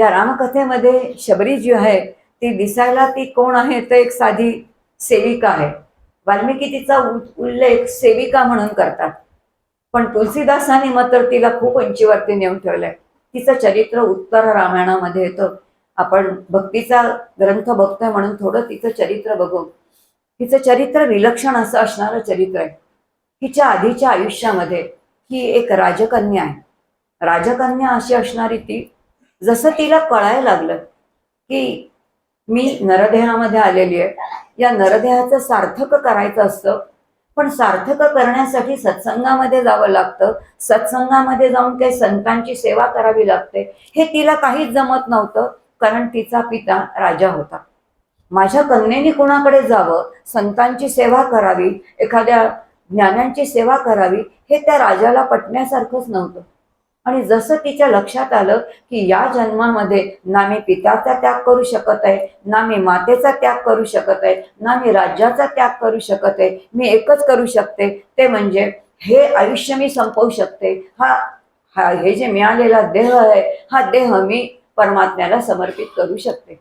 या रामकथेमध्ये शबरी जी आहे ती दिसायला ती कोण आहे? तर एक साधी सेविका आहे. वाल्मिकी तिचा उ- उल्लेख सेविका म्हणून करतात. पण तुलसीदासांनी मात्र तिला खूप उंचीवरती नेऊन ठेवलंय. तिचं चरित्र उत्तर रामायणामध्ये येतं. आपण भक्तीचा ग्रंथ बघतोय म्हणून थोडं तिचं चरित्र बघू. तिचं चरित्र विलक्षण असं असणारं चरित्र आहे. तिच्या आधीच्या आयुष्यामध्ये ही एक राजकन्या आहे. राजकन्या अशी असणारी ती जसं तिला कळायला लागलं की मी नरदेहामध्ये आलेली आहे. या नरदेहाचं सार्थक करायचं असतं. पण सार्थक करण्यासाठी सत्संगामध्ये जावं लागतं. सत्संगामध्ये जाऊन काही संतांची सेवा करावी लागते. हे तिला काहीच जमत नव्हतं कारण तिचा पिता राजा होता. माझ्या कन्येने कोणाकडे जावं? संतांची सेवा करावी एखाद्या ज्ञानांची सेवा करावी हे त्या राजाला पटण्यासारखंच नव्हतं. आणि जसं तिच्या लक्षात आलं की या जन्मामध्ये ना मी पित्याचा त्याग करू शकत आहे ना मी मातेचा त्याग करू शकत आहे ना मी राज्याचा त्याग करू शकत आहे मी एकच करू शकते ते म्हणजे हे आयुष्य मी संपवू शकते. हा हा हे जे मिळालेला देह आहे हा देह मी परमात्म्याला समर्पित करू शकते.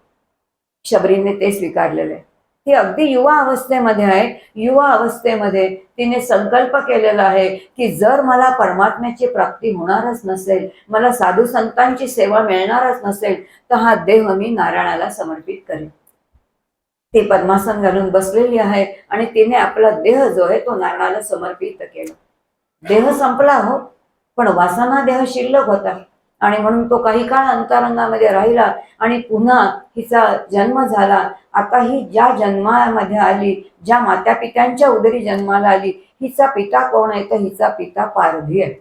शबरीने ते स्वीकारलेलं आहे. ती अगदी युवा अवस्थेमध्ये आहे. युवा अवस्थेमध्ये तिने संकल्प केलेला आहे की जर मला परमात्म्याची प्राप्ती होणारच नसेल मला साधू संतांची सेवा मिळणारच नसेल तर हा देह मी नारायणाला समर्पित करेन. ती पद्मासन घालून बसलेली आहे आणि तिने आपला देह जो आहे तो नारायणाला समर्पित केला. देह संपला हो पण वासना देह शिल्लक होता. आणि म्हणून तो काही काळ अंतरंगामध्ये राहिला आणि पुन्हा हिचा जन्म झाला. आता ही ज्या जन्मामध्ये आली ज्या मात्या पित्यांच्या उदरी जन्माला आली हिचा पिता कोण आहे? तर हिचा पिता पारधी आहे.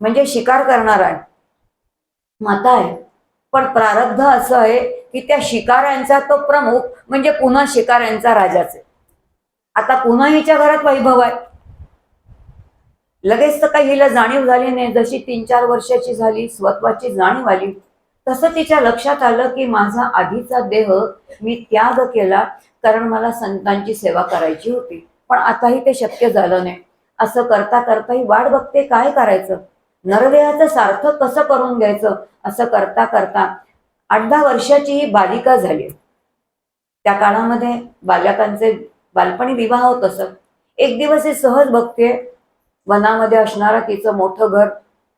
म्हणजे शिकार करणार आहे. माता आहे. पण प्रारब्ध असं आहे की त्या शिकाऱ्यांचा तो प्रमुख म्हणजे पुन्हा शिकाऱ्यांचा राजाच आहे. आता पुन्हा हिच्या घरात वैभव आहे. लगेच तर काही हिला जाणीव झाली नाही. जशी तीन चार वर्षाची झाली स्वत्वाची जाणीव आली तसं तिच्या लक्षात आलं की माझा आधीचा देह मी त्याग केला कारण मला संतांची सेवा करायची होती. पण आताही ते शक्य झालं नाही. असं करता करता ही वाट बघते काय करायचं? नरदेहाचं सार्थक कसं करून घ्यायचं? असं करता करता आठ दहा वर्षाची ही बालिका झाली. त्या काळामध्ये बालकांचे बालपणी विवाह होत असत. एक दिवस हे सहज बघते वनामध्ये असणारं तिचं मोठं घर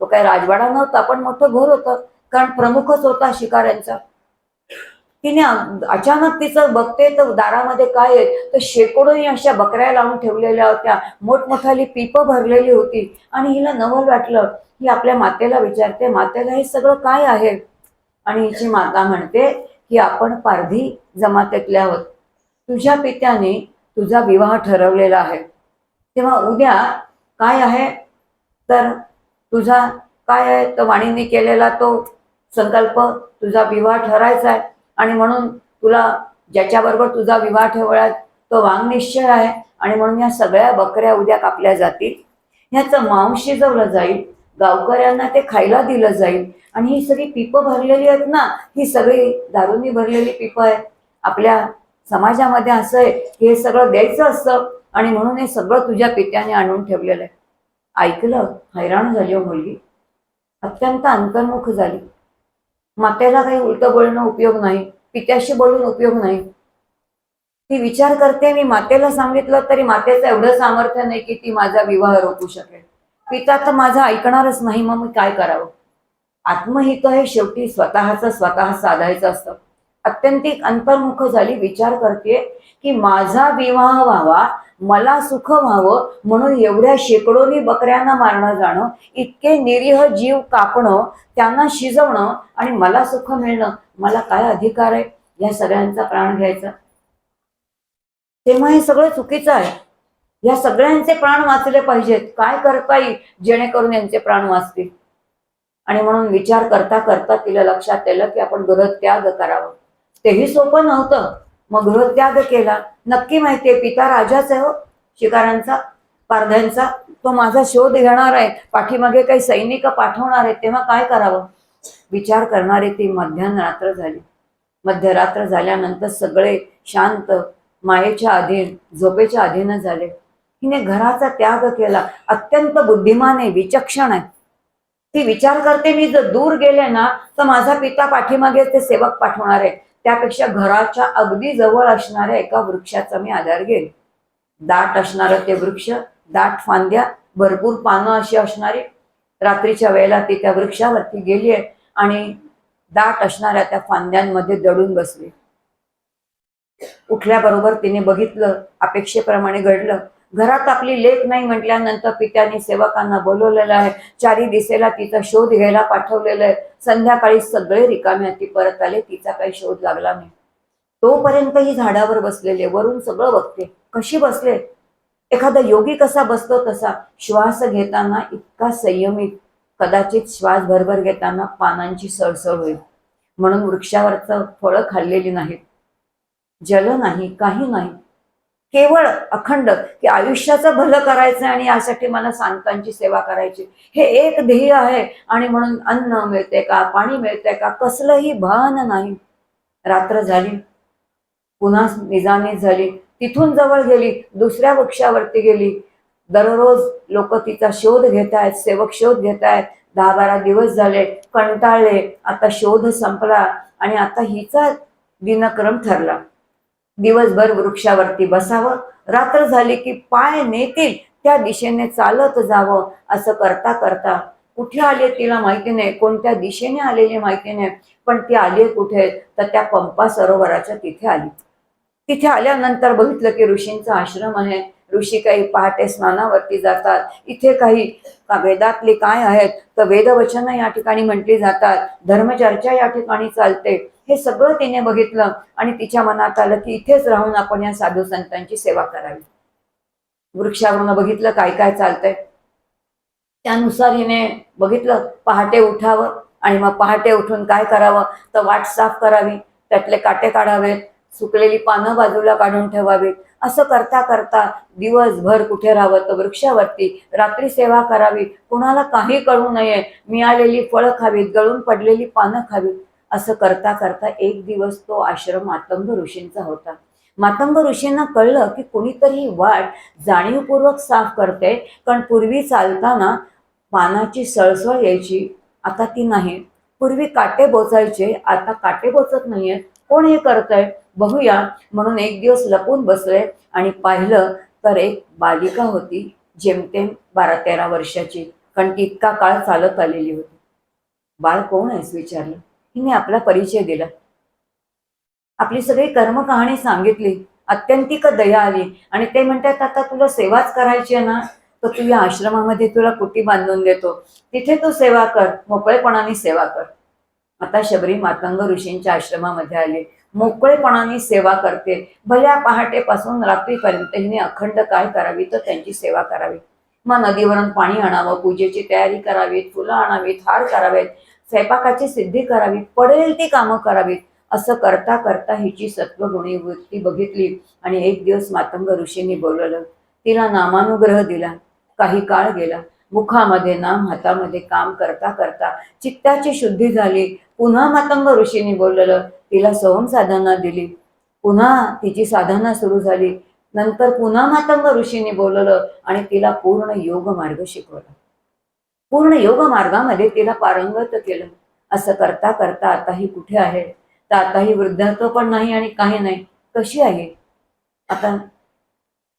तो काही राजवाडा नव्हता पण मोठं घर होतं. कारण प्रमुखच होता शिकाऱ्यांचा. तिने अचानक तिचं बघते तर दारामध्ये काय आहे? तर शेकडोनी अशा बकऱ्या लावून ठेवलेल्या होत्या. मोठमोठाली पिपं भरलेली होती. आणि हिला नवल वाटलं. ही आपल्या मातेला विचारते मातेला हे सगळं काय आहे? आणि हिची माता म्हणते की आपण पारधी जमातेतल्या आहोत. तुझ्या पित्याने तुझा विवाह ठरवलेला आहे. तेव्हा उद्या काय आहे? तर तुझा काय आहे? तर वाणीने केलेला तो संकल्प तुझा विवाह ठरायचा आहे. आणि म्हणून तुला ज्याच्याबरोबर तुझा विवाह ठेवला तो वांग निश्चय आहे. आणि म्हणून या सगळ्या बकऱ्या उद्या कापल्या जातील. ह्याचं मांस शिजवलं जाईल गावकऱ्यांना ते खायला दिलं जाईल. आणि ही सगळी पिपं भरलेली आहेत ना ही सगळी दारूनी भरलेली पिपं आहे आपल्या समाजामध्ये असं आहे की हे सगळं द्यायचं असतं. आणि म्हणून हे सगळं तुझ्या पित्याने आणून ठेवलेलं आहे. ऐकलं? हैराण झाली हो मुलगी. अत्यंत अंतर्मुख झाली. मातेला काही उलटं बोलणं उपयोग नाही. पित्याशी बोलून उपयोग नाही. ती विचार करते मी मातेला सांगितलं तरी मातेचं एवढं सामर्थ्य नाही की ती माझा विवाह रोखू शकेल. पिता तर माझा ऐकणारच नाही मग मी काय करावं? आत्महित हे शेवटी स्वतःच स्वतः साधायचं असतं. अत्यंतिक अंतर्मुख झाली विचार करते की माझा विवाह व्हावा मला सुख व्हावं म्हणून एवढ्या शेकडोनी बकऱ्यांना मारणं जाणं इतके निरीह जीव कापणं त्यांना शिजवणं आणि मला सुख मिळणं मला काय अधिकार आहे? या सगळ्यांचा प्राण घ्यायचा. तेव्हा हे सगळं चुकीचं आहे. या सगळ्यांचे प्राण वाचले पाहिजेत. काय करता येईल? जेणेकरून यांचे प्राण वाचतील. आणि म्हणून विचार करता करता तिला लक्षात आलं की आपण गृहत्याग करावं. तेही सोपं नव्हतं. मग गृहत्याग केला. नक्की माहितीये पिता राजाच आहे हो. शिकारांचा पारध्यांचा तो माझा शोध घेणार आहे. पाठीमागे काही सैनिक पाठवणार आहेत तेव्हा काय करावं? विचार करणारी ती मध्यान रात्र झाली. मध्यरात्र झाल्यानंतर सगळे शांत मायेच्या अधीन झोपेच्या अधीन झाले. हिने घराचा त्याग केला. अत्यंत बुद्धिमान आहे विचक्षण आहे. ती विचार करते मी जर दूर गेले ना तर माझा पिता पाठीमागे ते सेवक पाठवणार आहे. त्यापेक्षा घराच्या अगदी जवळ असणाऱ्या एका वृक्षाचा मी आधार घेईल दाट असणारं ते वृक्ष दाट फांद्या भरपूर पानं अशी असणारी रात्रीच्या वेळेला ती त्या वृक्षावरती गेली आहे आणि दाट असणाऱ्या त्या फांद्यांमध्ये दडून बसली. उठल्याबरोबर तिने बघितलं अपेक्षेप्रमाणे घडलं घरात आपली लेख नाही म्हटल्यानंतर पित्याने सेवकांना बोलवलेलं आहे. चारी दिसेला तिचा शोध घ्यायला पाठवलेलं आहे. संध्याकाळी सगळे रिकामे ती परत आले. तिचा काही शोध लागला नाही. तोपर्यंत ही झाडावर बसलेले वरून सगळं बघते. कशी बसले? एखादा योगी कसा बसतो तसा. श्वास घेताना इतका संयमित कदाचित श्वास भरभर घेताना पानांची सळसळ होईल. म्हणून वृक्षावरचं फळं खाल्लेली नाहीत. जल नाही काही नाही. केवळ अखंड की आयुष्याचं भलं करायचं आणि यासाठी मला सांतांची सेवा करायची. हे एक ध्येय आहे आणि म्हणून अन्न मिळते का पाणी मिळते का कसलंही भान नाही. रात्र झाली. पुन्हा निजामी झाली. तिथून जवळ गेली. दुसऱ्या वृक्षावरती गेली. दररोज लोक तिचा शोध घेत आहेत सेवक शोध घेत आहेत दहा बारा दिवस झाले कंटाळले. आता शोध संपला आणि आता हिचा दिनक्रम ठरला. दिवसभर वृक्षावरती बसावं. रात्र झाली की पाय नेतील त्या दिशेने चालत जावं असं करता करता. कुठे आले तिला माहिती नाही कोणत्या दिशेने आलेली माहिती नाही. पण ती आली कुठे? तर त्या पंपा सरोवराच्या तिथे आली. तिथे आल्यानंतर बघितलं की ऋषींचा आश्रम आहे. ऋषी काही पहाटे स्नानावरती जातात. इथे काही का वेदातले काय आहेत? तर वेदवचन या ठिकाणी म्हटली जातात. धर्मचर्चा या ठिकाणी चालते. हे सगळं तिने बघितलं आणि तिच्या मनात आलं की इथेच राहून आपण या साधू संतांची सेवा करावी. वृक्षावरून बघितलं काय काय चालतंय. त्यानुसार हिने बघितलं पहाटे उठावं आणि मग पहाटे उठून काय करावं? तर वाट साफ करावी त्यातले काटे काढावेत सुकलेली पानं बाजूला काढून ठेवावीत. असं करता करता दिवसभर कुठे राहावं? तर वृक्षावरती रात्री सेवा करावी. कुणाला काही कळू नये. मिळालेली फळं खावीत गळून पडलेली पानं खावीत. असं करता करता एक दिवस तो आश्रम मातंग ऋषींचा होता. मातंग ऋषींना कळलं की कुणीतरी वाट जाणीवपूर्वक साफ करते कारण पूर्वी चालताना पानाची सळसळ यायची आता ती नाही. पूर्वी काटे बोचायचे आता काटे बोचत नाहीये. कोण हे करतंय? बघूया. म्हणून एक दिवस लपून बसले आणि पाहिलं तर एक बालिका होती जेमतेम बारा तेरा वर्षाची कारण ती इतका काळ चालत आलेली होती. बाळ कोण आहेस? विचारलं. हिने आपला परिचय दिला. आपली सगळी कर्म कहाणी सांगितली. अत्यंतिक दया आली. आणि ते म्हणतात आता तुला सेवाच करायची आहे ना तर तू या आश्रमामध्ये तुला कुटी बांधून देतो. तिथे तू सेवा कर. मोकळेपणाने सेवा कर. आता शबरी मातंग ऋषींच्या आश्रमामध्ये आले. मोकळेपणाने सेवा करते. भल्या पहाटेपासून रात्रीपर्यंत हिने अखंड काय करावी तर त्यांची सेवा करावी. मग नदीवरून पाणी आणावं पूजेची तयारी करावीत फुलं आणावीत हार करावेत. स्वयंपाकाची सिद्धी करावी पडेल ती कामं करावीत. असं करता करता हिची सत्वगुणी वृत्ती बघितली आणि एक दिवस मातंग ऋषींनी बोलवलं. तिला नामानुग्रह दिला. काही काळ गेला. मुखामध्ये नाम हातामध्ये काम करता करता चित्ताची शुद्धी झाली. पुन्हा मातंग ऋषींनी बोललेलं तिला सोहम साधना दिली. पुन्हा तिची साधना सुरू झाली. नंतर पुन्हा मातंग ऋषींनी बोलवलं आणि तिला पूर्ण योग मार्ग शिकवला. पूर्ण योग मार्गामध्ये तिला पारंगत केलं. असं करता करता आता ही कुठे आहे? तर आता ही वृद्धात्व पण नाही आणि काही नाही. कशी आहे? आता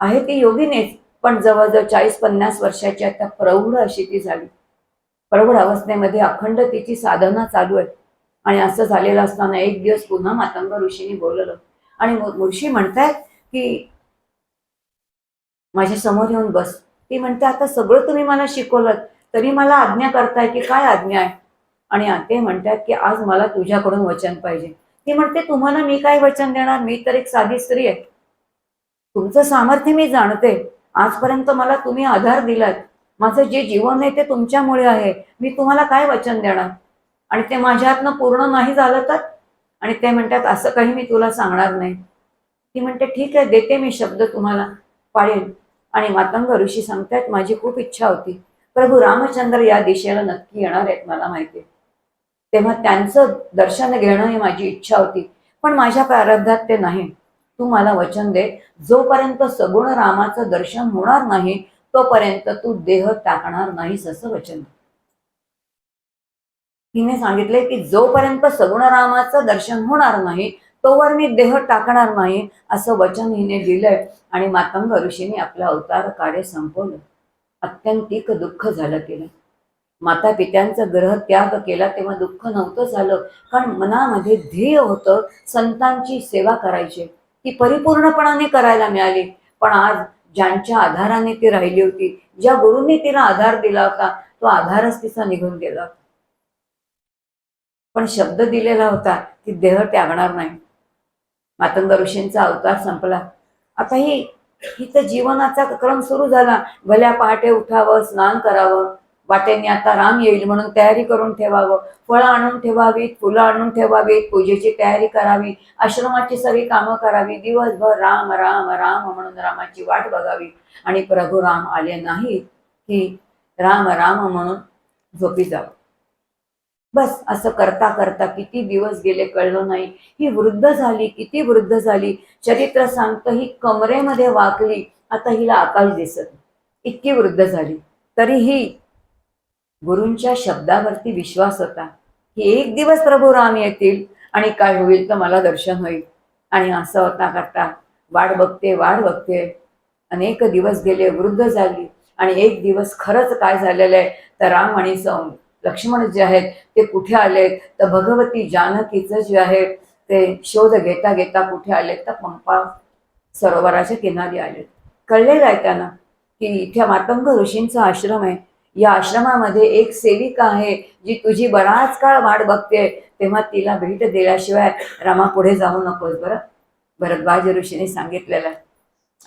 आहे ती योगीनेच पण जवळजवळ चाळीस पन्नास वर्षाची आता प्रौढ अशी ती झाली. प्रौढ अवस्थेमध्ये अखंड तिची साधना चालू आहे. आणि असं झालेलं असताना एक दिवस पुन्हा मातंग ऋषीने बोललं आणि ऋषी म्हणतायत की माझ्यासमोर येऊन बस. ती म्हणते आता सगळं तुम्ही मला शिकवलं तरी मला आज्ञा करताय की काय आज्ञा आहे? आणि ते म्हणतात की आज मला तुझ्याकडून वचन पाहिजे. ती म्हणते तुम्हाला मी काय वचन देणार? मी तर एक साधी स्त्री आहे. तुमचं सामर्थ्य मी जाणते. आजपर्यंत मला तुम्ही आधार दिलात. माझं जे जीवन आहे ते तुमच्यामुळे आहे. मी तुम्हाला काय वचन देणार? आणि ते माझ्या हातनं पूर्ण नाही झालं तर? आणि ते म्हणतात असं काही मी तुला सांगणार नाही. ती म्हणते ठीक आहे देते मी शब्द तुम्हाला. पाळेल. आणि मातंग ऋषी सांगतात माझी खूप इच्छा होती. प्रभू रामचंद्र या दिशेला नक्की येणार आहेत मला माहिती तेव्हा त्यांचं दर्शन घेणं ही माझी इच्छा होती. पण माझ्या प्रारब्धात ते नाही. तू मला वचन दे. जोपर्यंत सगुण रामाचं दर्शन होणार नाही तोपर्यंत तू देह टाकणार नाहीस असं वचन तिने सांगितले की जोपर्यंत सगुण रामाचं दर्शन होणार नाही तोवर मी देह टाकणार नाही असं वचन हिने दिलंय. आणि मातंग ऋषीने आपला अवतार काढे संपवलं. अत्यंतिक दुःख झालं तिला. माता पित्यांचा ग्रह त्याग केला तेव्हा दुःख नव्हतं झालं. कारण मनामध्ये ध्येय होतं संतांची सेवा करायची. ती परिपूर्णपणाने करायला मिळाली. पण आज ज्यांच्या आधाराने ती राहिली होती ज्या गुरुंनी तिला आधार दिला होता तो आधारच तिचा निघून गेला. होता पण शब्द दिलेला होता की देह त्यागणार नाही. मातंग ऋषींचा अवतार संपला. आता ही इथं जीवनाचा क्रम सुरू झाला. भल्या पहाटे उठावं स्नान करावं. वाटेने आता राम येईल म्हणून तयारी करून ठेवावं. फळं आणून ठेवावीत फुलं आणून ठेवावीत पूजेची तयारी करावी आश्रमाची सगळी कामं करावी. दिवसभर राम राम राम म्हणून रामाची वाट बघावी. आणि प्रभू राम आले नाहीत की राम राम म्हणून झोपी जावं. बस असं करता करता किती दिवस गेले कळलं नाही. ही वृद्ध झाली किती वृद्ध झाली. चरित्र सांगतं ही कमरेमध्ये वाकली. आता हिला आकाश दिसत इतकी वृद्ध झाली. तरीही गुरूंच्या शब्दावरती विश्वास होता की एक दिवस प्रभू राम येतील आणि काय होईल तर मला दर्शन होईल. आणि असं होता करता वाट बघते वाट बघते. अनेक दिवस गेले वृद्ध झाली. आणि एक दिवस खरंच काय झालेलं आहे? तर राम आणि सौ लक्ष्मण जे आहेत ते कुठे आलेत? तर भगवती जानकीचं जे आहे ते शोध घेता घेता कुठे आलेत? तर पंपा सरोवराच्या किनारी आलेत. कळलेलं आहे त्यांना की इथे मातंग ऋषींचा आश्रम आहे. या आश्रमामध्ये एक सेविका आहे जी तुझी बराच काळ वाट बघते. तेव्हा तिला भेट दिल्याशिवाय रामा पुढे जाऊ नकोस बरं. भरद्वाज ऋषीने सांगितलेलं आहे.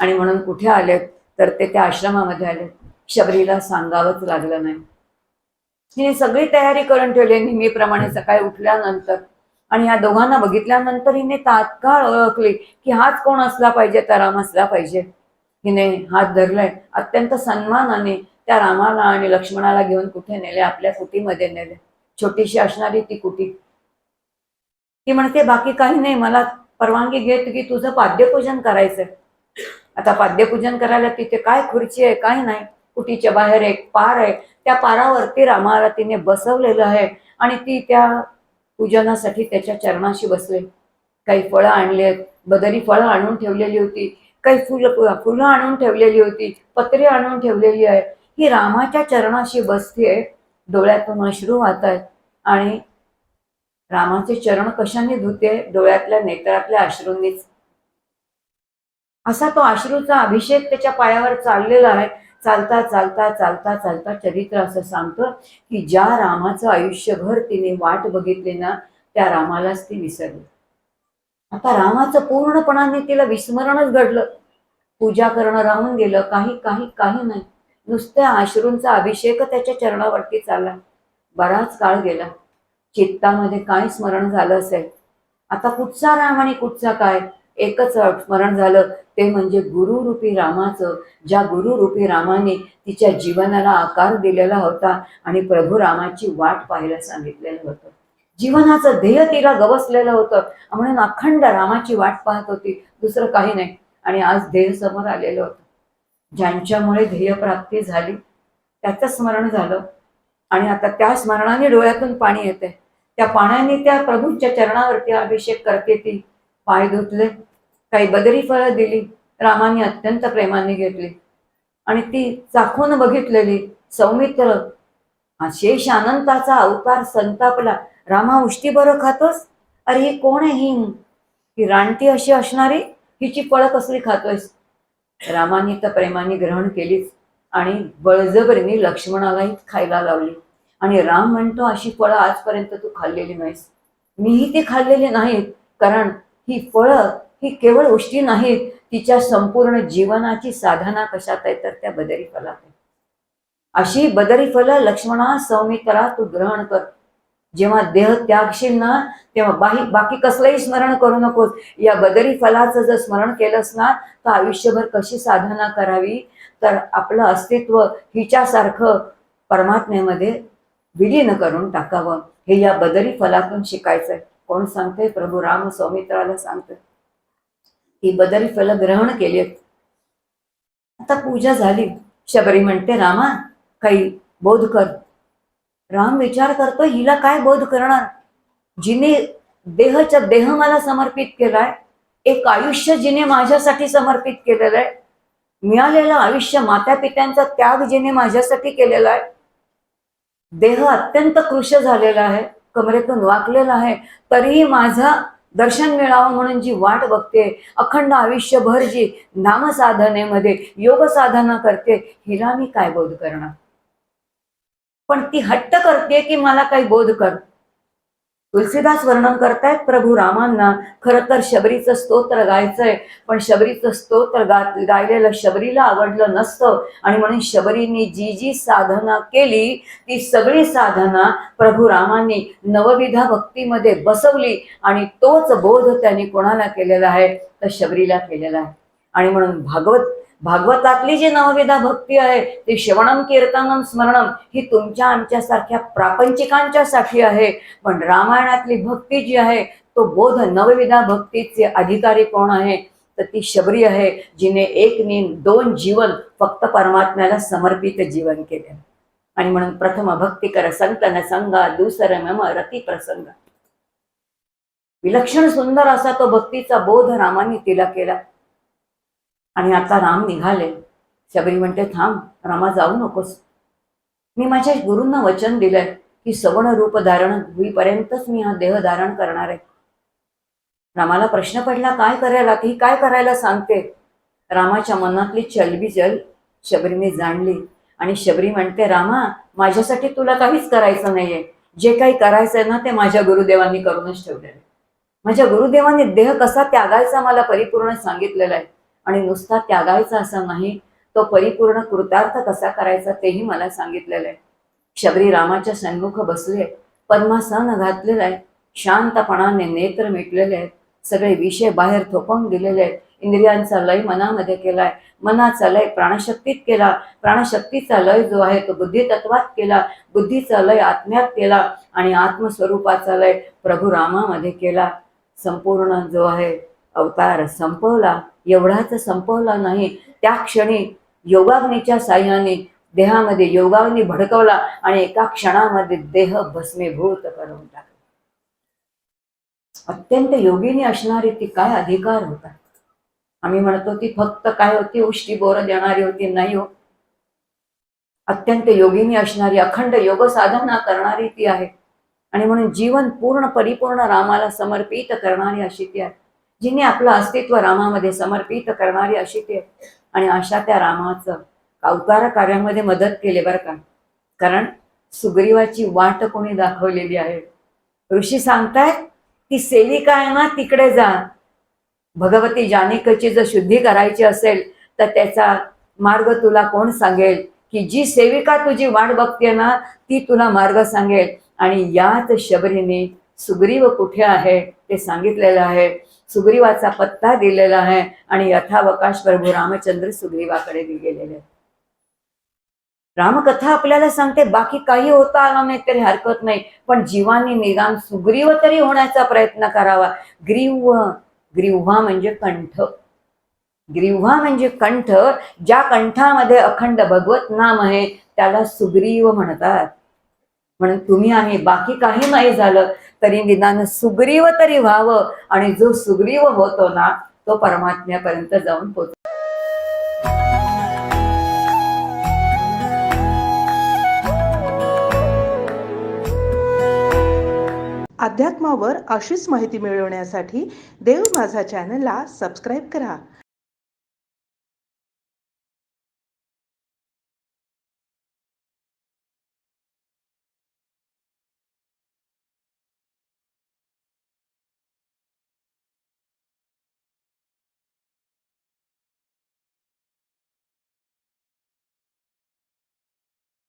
आणि म्हणून कुठे आलेत? तर ते त्या आश्रमामध्ये आले शबरीला सांगावंच लागलं नाही. हिने सगळी तयारी करून ठेवली नेहमीप्रमाणे सकाळी उठल्यानंतर. आणि या दोघांना बघितल्यानंतर हिने तात्काळ ओळखली की हाच कोण असला पाहिजे तर राम असला पाहिजे. हिने हात धरलाय. अत्यंत सन्मानाने त्या रामाला आणि लक्ष्मणाला घेऊन कुठे नेले? आपल्या कुटीमध्ये नेले. छोटीशी असणारी ती कुटी. ती म्हणते बाकी काही नाही मला परवानगी घेत की तुझं पाद्यपूजन करायचंय. आता पाद्यपूजन करायला तिथे काय खुर्ची आहे काय नाही. कुटीच्या बाहेर एक पार आहे. त्या पारावरती रामारतीने बसवलेलं आहे आणि ती त्या पूजनासाठी त्याच्या चरणाशी बसले. काही फळं आणली आहेत. बदरी फळं आणून ठेवलेली होती. काही फुलं फुलं आणून ठेवलेली होती. पत्रे आणून ठेवलेली आहे ही रामाच्या चरणाशी बसते डोळ्यातून अश्रू वाहत आहेत. आणि रामाचे चरण कशाने धुते? डोळ्यातल्या नेत्रातल्या अश्रूंनीच. असा तो अश्रूचा अभिषेक त्याच्या पायावर चाललेला आहे. चालता चालता चालता चालता चरित्र असं सांगतं की ज्या रामाचं आयुष्यभर तिने वाट बघितली ना त्या रामालाच ती विसरली. आता रामाचं पूर्णपणाने तिला विस्मरणच घडलं. पूजा करणं राहून गेलं काही काही काही नाही. नुसत्या अश्रूंचा अभिषेक त्याच्या चरणावरती चालला. बराच काळ गेला. चित्तामध्ये काय स्मरण झालं असेल? आता कुठचा राम आणि कुठचा काय? एकच स्मरण झालं ते म्हणजे गुरुरूपी रामाचं ज्या गुरुरूपी रामाने तिच्या जीवनाला आकार दिलेला होता आणि प्रभू रामाची वाट पाहायला सांगितलेलं होतं. जीवनाचं ध्येय तिला गवसलेलं होतं. म्हणून अखंड रामाची वाट पाहत होती. दुसरं काही नाही. आणि आज ध्येय समोर आलेलं होतं. ज्यांच्यामुळे ध्येयप्राप्ती झाली त्याचं स्मरण झालं. आणि आता त्या स्मरणाने डोळ्यातून पाणी येते त्या पाण्याने त्या प्रभूंच्या चरणावरती अभिषेक करते ती. पाय धुतले काही बदरी फळं दिली रामाने अत्यंत प्रेमाने घेतली. आणि ती चाखून बघितलेली सौमित्र अशेष शेष अवतार संतापला. रामा उष्टी बरं खातोस? अरे ही कोण आहे ही? ही रानटी अशी असणारी? हिची फळं कसली खातोयस? रामाने तर प्रेमाने ग्रहण केलीच आणि बळजबरीने लक्ष्मणालाही खायला लावली. आणि राम म्हणतो अशी फळं आजपर्यंत तू खाल्लेली नाहीस. मीही ती खाल्लेली नाहीत कारण ही फळं ही केवळ उष्टी नाहीत तिच्या संपूर्ण जीवनाची साधना कशात आहे तर त्या बदरी फलात आहे. अशी बदरी फलं लक्ष्मणा सौमित्रा तू ग्रहण कर. जेव्हा देह त्यागशील ना तेव्हा बाही बाकी कसलंही स्मरण करू नकोस. या बदरी फलाचं जर स्मरण केलंस ना तर आयुष्यभर कशी साधना करावी? तर आपलं अस्तित्व हिच्यासारखं परमात्म्यामध्ये विलीन करून टाकावं. हे या बदरी फलातून शिकायचंय. कोण सांगते प्रभू राम सौमित्राला सांगतोय. ही बदल फल ग्रहण केलेत आता पूजा झाली. शबरी म्हणते रामा काही बोध कर. राम विचार करतो हिला काय बोध करणार? जिने देहच्या देह मला समर्पित केलाय एक आयुष्य जिने माझ्यासाठी समर्पित केलेलं आहे मिळालेलं आयुष्य माता पित्यांचा त्याग जिने माझ्यासाठी केलेला आहे. देह अत्यंत कृश झालेला आहे कमरेतून वाकलेला आहे तरीही माझा दर्शन मिळावं म्हणून जी वाट बघते अखंड आयुष्यभर जी नामसाधनेमध्ये योग साधना करते हिला मी काय बोध करणार? पण ती हट्ट करते की मला काही बोध कर? तुलसीदास वर्णन करतायत प्रभू रामांना खरं तर शबरीचं स्तोत्र गायचंय पण शबरीचं स्तोत्र गा गायलेलं शबरीला आवडलं नसतं. आणि म्हणून शबरीने जी जी साधना केली ती सगळी साधना प्रभू रामांनी नवविधा भक्तीमध्ये बसवली आणि तोच बोध त्यांनी कोणाला केलेला आहे? तर शबरीला केलेला आहे. आणि म्हणून भागवत भागवतातली जी नवविधा भक्ती आहे ती श्रवणम कीर्तनम स्मरणम ही तुमच्या आमच्यासारख्या प्रापंचिकांच्यासाठी आहे. पण रामायणातली भक्ती जी आहे तो बोध नवविधा भक्तीचे अधिकारी कोण आहे? तर ती शबरी आहे जिने एक नीन दोन जीवन फक्त परमात्म्याला समर्पित जीवन केले. आणि म्हणून प्रथम भक्ती कर संतन संगा दुसर मम रती प्रसंग. विलक्षण सुंदर असा तो भक्तीचा बोध रामाने तिला केला. आणि आता राम निघाले. शबरी म्हणते थांब रामा जाऊ नकोस. मी माझ्या गुरूंना वचन दिलंय की सवण रूप धारण होईपर्यंतच मी हा देह धारण करणार आहे. रामाला प्रश्न पडला काय करायला? ती काय करायला सांगते? रामाच्या मनातली चलबिचल शबरीने जाणली आणि शबरी म्हणते रामा माझ्यासाठी तुला काहीच करायचं नाहीये. जे काही करायचंय ना ते माझ्या गुरुदेवांनी करूनच ठेवलेलं आहे. माझ्या गुरुदेवांनी देह कसा त्यागायचा मला परिपूर्ण सांगितलेला आहे. आणि नुसता त्यागायचा असा नाही तो परिपूर्ण कृतार्थ कसा करायचा तेही मला सांगितलेलं आहे शबरी रामाच्या सन्मुख बसले पद्मासन घातलेलं आहे शांतपणाने नेत्र मिटलेले आहेत सगळे विषय बाहेर थोपवून दिलेले आहेत इंद्रियांचा लय मनामध्ये केलाय मनाचा लय प्राणशक्तीत केला प्राणशक्तीचा लय जो आहे तो बुद्धितत्वात केला बुद्धीचा लय आत्म्यात केला आणि आत्मस्वरूपाचा लय प्रभू रामामध्ये केला. संपूर्ण जो आहे अवतार संपवला. एवढाच संपवला नाही. त्या क्षणी योगाग्नीच्या साह्याने देहामध्ये योगाग्नी भडकवला आणि एका क्षणामध्ये देह भस्मीभूत करून टाकला. अत्यंत योगिनी असणारी ती काय अधिकार होता? आम्ही म्हणतो ती फक्त काय होती? उष्टी बोर देणारी होती नाही हो. अत्यंत योगिनी असणारी अखंड योग साधना करणारी ती आहे. आणि म्हणून जीवन पूर्ण परिपूर्ण रामाला समर्पित करणारी अशी ती आहे. जिने आपलं अस्तित्व रामामध्ये समर्पित करणारी अशी ती आहे आणि अशा त्या रामाचं अवतार कार्यामध्ये मदत केली बरं का. कारण सुग्रीवाची वाट कोणी दाखवलेली आहे. ऋषी सांगतायत की सेविका आहे ना तिकडे जा. भगवती जानिकची जर शुद्धी करायची असेल तर त्याचा मार्ग तुला कोण सांगेल? की जी सेविका तुझी वाट बघते ना ती तुला मार्ग सांगेल. आणि याच शबरीने सुग्रीव कुठे आहे ते सांगितलेलं आहे. सुग्रीवाचा पत्ता दिलेला आहे आणि यथावकाश प्रभू रामचंद्र सुग्रीवाकडे गेलेले आहेत. रामकथा आपल्याला सांगते बाकी काही होता आला नाही तरी हरकत नाही. पण जीवानी निदान सुग्रीव तरी होण्याचा प्रयत्न करावा. ग्रीव ग्रीव्हा म्हणजे कंठ. ग्रीव्हा म्हणजे कंठ ज्या कंठामध्ये अखंड भगवत नाम आहे त्याला सुग्रीव म्हणतात. म्हणून तुम्ही आम्ही बाकी काही नाही झालं. तरी निदान सुग्रीव तरी व्हावं. आणि जो सुग्रीव होतो ना तो परमात्म्यापर्यंत जाऊन पोहोच अध्यात्मावर अशीच माहिती मिळवण्यासाठी देव माझा चॅनलला सबस्क्राईब करा.